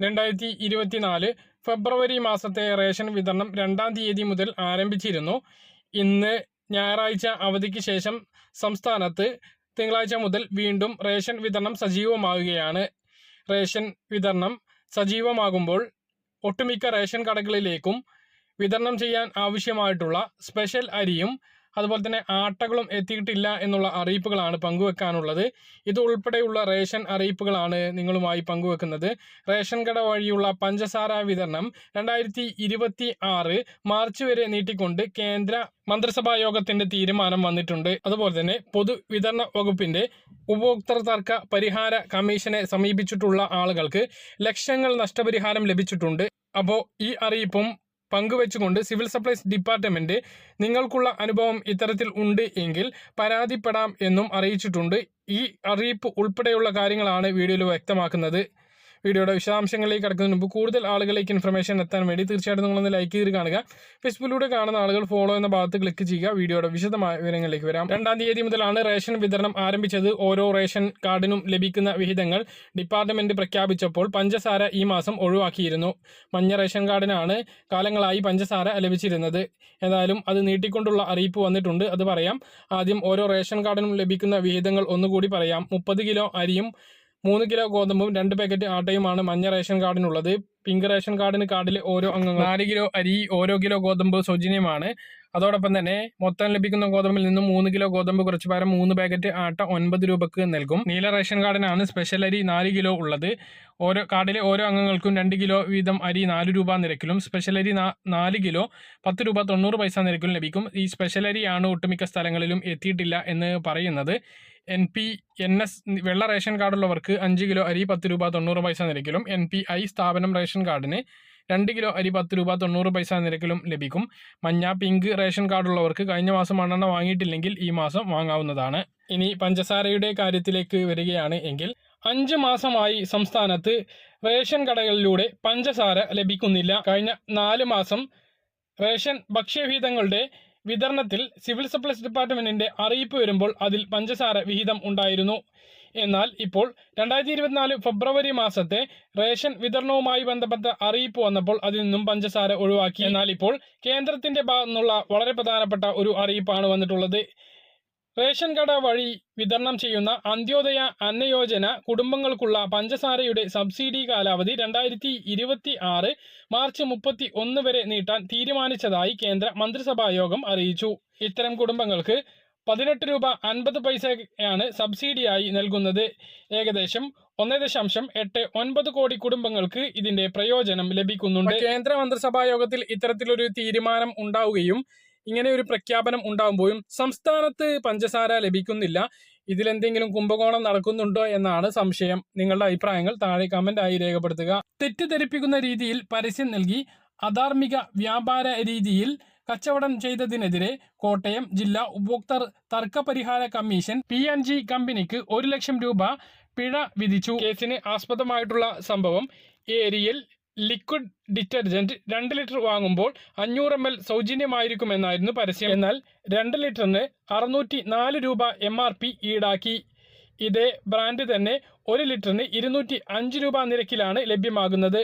രണ്ടായിരത്തി ഇരുപത്തിനാല് ഫെബ്രുവരി മാസത്തെ റേഷൻ വിതരണം രണ്ടാം തീയതി മുതൽ ആരംഭിച്ചിരുന്നു. ഇന്ന് ഞായറാഴ്ച അവധിക്ക് ശേഷം സംസ്ഥാനത്ത് തിങ്കളാഴ്ച മുതൽ വീണ്ടും റേഷൻ വിതരണം സജീവമാവുകയാണ്. റേഷൻ വിതരണം സജീവമാകുമ്പോൾ ഒട്ടുമിക്ക റേഷൻ കടകളിലേക്കും വിതരണം ചെയ്യാൻ ആവശ്യമായിട്ടുള്ള സ്പെഷ്യൽ അരിയും അതുപോലെ തന്നെ ആട്ടകളും എത്തിയിട്ടില്ല എന്നുള്ള അറിയിപ്പുകളാണ് പങ്കുവെക്കാനുള്ളത്. ഇത് ഉൾപ്പെടെയുള്ള റേഷൻ അറിയിപ്പുകളാണ് നിങ്ങളുമായി പങ്കുവെക്കുന്നത്. റേഷൻ കട വഴിയുള്ള പഞ്ചസാര വിതരണം രണ്ടായിരത്തി ഇരുപത്തി ആറ് മാർച്ച് വരെ നീട്ടിക്കൊണ്ട് കേന്ദ്ര മന്ത്രിസഭാ യോഗത്തിന്റെ തീരുമാനം വന്നിട്ടുണ്ട്. അതുപോലെ തന്നെ പൊതുവിതരണ വകുപ്പിന്റെ ഉപഭോക്തൃ തർക്ക പരിഹാര കമ്മീഷനെ സമീപിച്ചിട്ടുള്ള ആളുകൾക്ക് ലക്ഷങ്ങൾ നഷ്ടപരിഹാരം ലഭിച്ചിട്ടുണ്ട്. അപ്പോൾ ഈ അറിയിപ്പും പങ്കുവെച്ചുകൊണ്ട് സിവിൽ സപ്ലൈസ് ഡിപ്പാർട്ട്മെന്റ് നിങ്ങൾക്കുള്ള അനുഭവം ഇത്തരത്തിൽ ഉണ്ട് എങ്കിൽ പരാതിപ്പെടാം എന്നും അറിയിച്ചിട്ടുണ്ട്. ഈ അറിയിപ്പ് ഉൾപ്പെടെയുള്ള കാര്യങ്ങളാണ് വീഡിയോയിൽ വ്യക്തമാക്കുന്നത്. വീഡിയോയുടെ വിശദാംശങ്ങളിലേക്ക് കടക്കുന്നതിന് മുമ്പ് കൂടുതൽ ആളുകളിലേക്ക് ഇൻഫർമേഷൻ എത്താൻ വേണ്ടി തീർച്ചയായിട്ടും നിങ്ങളൊന്ന് ലൈക്ക് ചെയ്ത് കാണുക. ഫേസ്ബുക്കിലൂടെ കാണുന്ന ആളുകൾ ഫോളോ എന്ന ഭാഗത്ത് ക്ലിക്ക് ചെയ്യുക. വീഡിയോയുടെ വിശദമായ വിവരങ്ങളിലേക്ക് വരാം. രണ്ടാം തീയതി മുതലാണ് റേഷൻ വിതരണം ആരംഭിച്ചത്. ഓരോ റേഷൻ കാർഡിനും ലഭിക്കുന്ന വിഹിതങ്ങൾ ഡിപ്പാർട്ട്മെന്റ് പ്രഖ്യാപിച്ചപ്പോൾ പഞ്ചസാര ഈ മാസം ഒഴിവാക്കിയിരുന്നു. മഞ്ഞ റേഷൻ കാർഡിനാണ് കാലങ്ങളായി പഞ്ചസാര ലഭിച്ചിരുന്നത്. ഏതായാലും അത് നീട്ടിക്കൊണ്ടുള്ള അറിയിപ്പ് വന്നിട്ടുണ്ട്. അത് പറയാം. ആദ്യം ഓരോ റേഷൻ കാർഡിനും ലഭിക്കുന്ന വിഹിതങ്ങൾ ഒന്നുകൂടി പറയാം. മുപ്പത് കിലോ അരിയും മൂന്ന് കിലോ ഗോതമ്പും രണ്ട് പാക്കറ്റ് ആട്ടയുമാണ് മഞ്ഞ റേഷൻ കാർഡിനുള്ളത്. പിങ്ക് റേഷൻ കാർഡിന് കാർഡിലെ ഓരോ അംഗങ്ങൾ നാല് കിലോ അരി ഓരോ കിലോ ഗോതമ്പ് സൗജന്യമാണ്. അതോടൊപ്പം തന്നെ മൊത്തം ലഭിക്കുന്ന ഗോതമ്പിൽ നിന്നും മൂന്ന് കിലോ ഗോതമ്പ് കുറച്ച് പകരം മൂന്ന് പാക്കറ്റ് ആട്ട ഒൻപത് രൂപക്ക് നൽകും. നീല റേഷൻ കാർഡിനാണ് സ്പെഷ്യൽ അരി നാല് കിലോ ഉള്ളത്. ഓരോ കാർഡിലെ ഓരോ അംഗങ്ങൾക്കും രണ്ട് കിലോ വീതം അരി നാല് രൂപ നിരക്കിലും സ്പെഷ്യൽ അരി നാല് കിലോ പത്ത് രൂപ തൊണ്ണൂറ് പൈസ നിരക്കിലും ലഭിക്കും. ഈ സ്പെഷ്യൽ അരിയാണ് ഒട്ടുമിക്ക സ്ഥലങ്ങളിലും എത്തിയിട്ടില്ല എന്ന് പറയുന്നത്. എൻ പി എൻ എസ് വെള്ള റേഷൻ കാർഡുള്ളവർക്ക് അഞ്ച് കിലോ അരി പത്ത് രൂപ തൊണ്ണൂറ് പൈസ നിരക്കിലും. എൻ പി ഐ സ്ഥാപനം റേഷൻ കാർഡിന് രണ്ട് കിലോ അരി പത്ത് രൂപ തൊണ്ണൂറ് പൈസ നിരക്കിലും ലഭിക്കും. മഞ്ഞ പിങ്ക് റേഷൻ കാർഡുള്ളവർക്ക് കഴിഞ്ഞ മാസം മണ്ണെണ്ണ വാങ്ങിയിട്ടില്ലെങ്കിൽ ഈ മാസം വാങ്ങാവുന്നതാണ്. ഇനി പഞ്ചസാരയുടെ കാര്യത്തിലേക്ക് വരികയാണ് എങ്കിൽ അഞ്ച് മാസമായി സംസ്ഥാനത്ത് റേഷൻ കടകളിലൂടെ പഞ്ചസാര ലഭിക്കുന്നില്ല. കഴിഞ്ഞ നാല് മാസം റേഷൻ ഭക്ഷ്യവിഹിതങ്ങളുടെ വിതരണത്തിൽ സിവിൽ സപ്ലൈസ് ഡിപ്പാർട്ട്മെന്റിന്റെ അറിയിപ്പ് വരുമ്പോൾ അതിൽ പഞ്ചസാര വിഹിതം ഉണ്ടായിരുന്നു. എന്നാൽ ഇപ്പോൾ രണ്ടായിരത്തി ഇരുപത്തിനാല് ഫെബ്രുവരി മാസത്തെ റേഷൻ വിതരണവുമായി ബന്ധപ്പെട്ട അറിയിപ്പ് വന്നപ്പോൾ അതിൽ നിന്നും പഞ്ചസാര ഒഴിവാക്കി. എന്നാൽ ഇപ്പോൾ കേന്ദ്രത്തിന്റെ ഭാഗത്തു നിന്നുള്ള വളരെ പ്രധാനപ്പെട്ട ഒരു അറിയിപ്പാണ് വന്നിട്ടുള്ളത്. റേഷൻ കട വഴി വിതരണം ചെയ്യുന്ന അന്ത്യോദയ അന്നയോജന കുടുംബങ്ങൾക്കുള്ള പഞ്ചസാരയുടെ സബ്സിഡി കാലാവധി രണ്ടായിരത്തി ഇരുപത്തി ആറ് മാർച്ച് മുപ്പത്തി ഒന്ന് വരെ നീട്ടാൻ തീരുമാനിച്ചതായി കേന്ദ്ര മന്ത്രിസഭാ യോഗം അറിയിച്ചു. ഇത്തരം കുടുംബങ്ങൾക്ക് പതിനെട്ട് രൂപ അൻപത് പൈസയാണ് സബ്സിഡിയായി നൽകുന്നത്. ഏകദേശം ഒന്ന് ദശാംശം എട്ട് ഒൻപത് കോടി കുടുംബങ്ങൾക്ക് ഇതിന്റെ പ്രയോജനം ലഭിക്കുന്നുണ്ട്. കേന്ദ്ര മന്ത്രിസഭാ യോഗത്തിൽ ഇത്തരത്തിലൊരു തീരുമാനം ഉണ്ടാവുകയും ഇങ്ങനെ ഒരു പ്രഖ്യാപനം ഉണ്ടാകുമ്പോഴും സംസ്ഥാനത്ത് പഞ്ചസാര ലഭിക്കുന്നില്ല. ഇതിലെന്തെങ്കിലും കുംഭകോണം നടക്കുന്നുണ്ടോ എന്നാണ് സംശയം. നിങ്ങളുടെ അഭിപ്രായങ്ങൾ താഴെ കമന്റ് ആയി രേഖപ്പെടുത്തുക. തെറ്റിദ്ധരിപ്പിക്കുന്ന രീതിയിൽ പരസ്യം നൽകി അധാർമിക വ്യാപാര രീതിയിൽ കച്ചവടം ചെയ്തതിനെതിരെ കോട്ടയം ജില്ലാ ഉപഭോക്തൃ തർക്ക പരിഹാര കമ്മീഷൻ പി എൻ ജി കമ്പനിക്ക് ഒരു ലക്ഷം രൂപ പിഴ വിധിച്ചു. കേസിന് ആസ്പദമായിട്ടുള്ള സംഭവം ഏരിയൽ ലിക്വിഡ് ഡിറ്റർജന്റ് രണ്ട് ലിറ്റർ വാങ്ങുമ്പോൾ അഞ്ഞൂറ് എം എൽ സൗജന്യമായിരിക്കുമെന്നായിരുന്നു പരസ്യം. എന്നാൽ രണ്ട് ലിറ്ററിന് അറുന്നൂറ്റി നാല് രൂപ എം ആർ പി ഈടാക്കി. ഇതേ ബ്രാൻഡ് തന്നെ ഒരു ലിറ്ററിന് ഇരുന്നൂറ്റി അഞ്ച് രൂപ നിരക്കിലാണ് ലഭ്യമാകുന്നത്.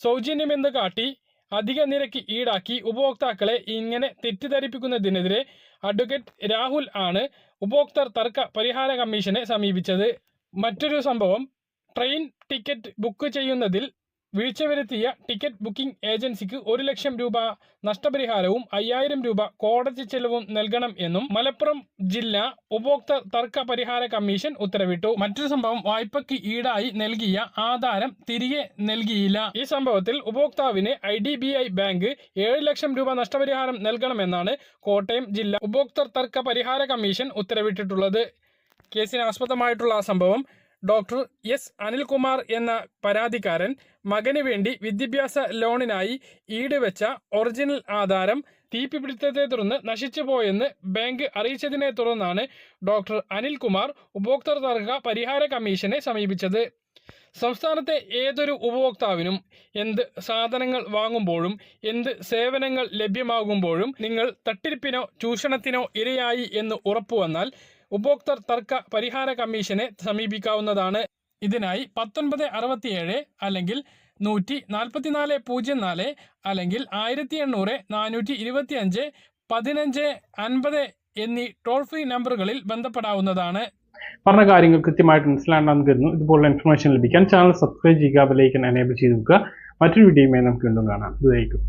സൗജന്യമെന്ന് കാട്ടി അധിക നിരക്ക് ഈടാക്കി ഉപഭോക്താക്കളെ ഇങ്ങനെ തെറ്റിദ്ധരിപ്പിക്കുന്നതിനെതിരെ അഡ്വക്കേറ്റ് രാഹുൽ ആണ് ഉപഭോക്തൃ തർക്ക പരിഹാര കമ്മീഷനെ സമീപിച്ചത്. മറ്റൊരു സംഭവം ട്രെയിൻ ടിക്കറ്റ് ബുക്ക് ചെയ്യുന്നതിൽ വീഴ്ച വരുത്തിയ ടിക്കറ്റ് ബുക്കിംഗ് ഏജൻസിക്ക് ഒരു ലക്ഷം രൂപ നഷ്ടപരിഹാരവും അയ്യായിരം രൂപ കോടതി ചെലവും നൽകണം എന്നും മലപ്പുറം ജില്ലാ ഉപഭോക്തൃ തർക്ക പരിഹാര കമ്മീഷൻ ഉത്തരവിട്ടു. മറ്റൊരു സംഭവം വായ്പയ്ക്ക് ഈടായി നൽകിയ ആധാരം തിരികെ നൽകിയില്ല. ഈ സംഭവത്തിൽ ഉപഭോക്താവിന് I D B I bank ഏഴ് ലക്ഷം രൂപ നഷ്ടപരിഹാരം നൽകണമെന്നാണ് കോട്ടയം ജില്ലാ ഉപഭോക്തൃ തർക്ക പരിഹാര കമ്മീഷൻ ഉത്തരവിട്ടിട്ടുള്ളത്. കേസിന് ആസ്പദമായിട്ടുള്ള ആ സംഭവം ഡോക്ടർ എസ് അനിൽകുമാർ എന്ന പരാതിക്കാരൻ മകന് വേണ്ടി വിദ്യാഭ്യാസ ലോണിനായി ഈടുവെച്ച ഒറിജിനൽ ആധാരം തീപിടുത്തത്തെ തുടർന്ന് നശിച്ചുപോയെന്ന് ബാങ്ക് അറിയിച്ചതിനെ തുടർന്നാണ് ഡോക്ടർ അനിൽകുമാർ ഉപഭോക്തൃ തർക്ക പരിഹാര കമ്മീഷനെ സമീപിച്ചത്. സംസ്ഥാനത്തെ ഏതൊരു ഉപഭോക്താവിനും എന്ത് സാധനങ്ങൾ വാങ്ങുമ്പോഴും എന്ത് സേവനങ്ങൾ ലഭ്യമാകുമ്പോഴും നിങ്ങൾ തട്ടിരിപ്പിനോ ചൂഷണത്തിനോ ഇരയായി എന്ന് ഉറപ്പുവന്നാൽ ഉപഭോക്തൃ തർക്ക പരിഹാര കമ്മീഷനെ സമീപിക്കാവുന്നതാണ്. ഇതിനായി പത്തൊൻപത് അറുപത്തിയേഴ് അല്ലെങ്കിൽ നൂറ്റി നാൽപ്പത്തിനാല് പൂജ്യം നാല് അല്ലെങ്കിൽ ആയിരത്തി എണ്ണൂറ് നാനൂറ്റി ഇരുപത്തി അഞ്ച് പതിനഞ്ച് അൻപത് എന്നീ ടോൾ ഫ്രീ നമ്പറുകളിൽ ബന്ധപ്പെടാവുന്നതാണ്. പറഞ്ഞ കാര്യങ്ങൾ കൃത്യമായിട്ട് മനസ്സിലാണെന്ന് കരുതുന്നു ഇതുപോലുള്ള ഇൻഫർമേഷൻ ലഭിക്കാൻ ചാനൽ സബ്സ്ക്രൈബ് ചെയ്യുക ബെലൈക്കൻ എനേബിൾ ചെയ്ത് നോക്കുക മറ്റൊരു വീഡിയോയുമായി നമുക്ക് വീണ്ടും കാണാം. ഇതായിരിക്കും.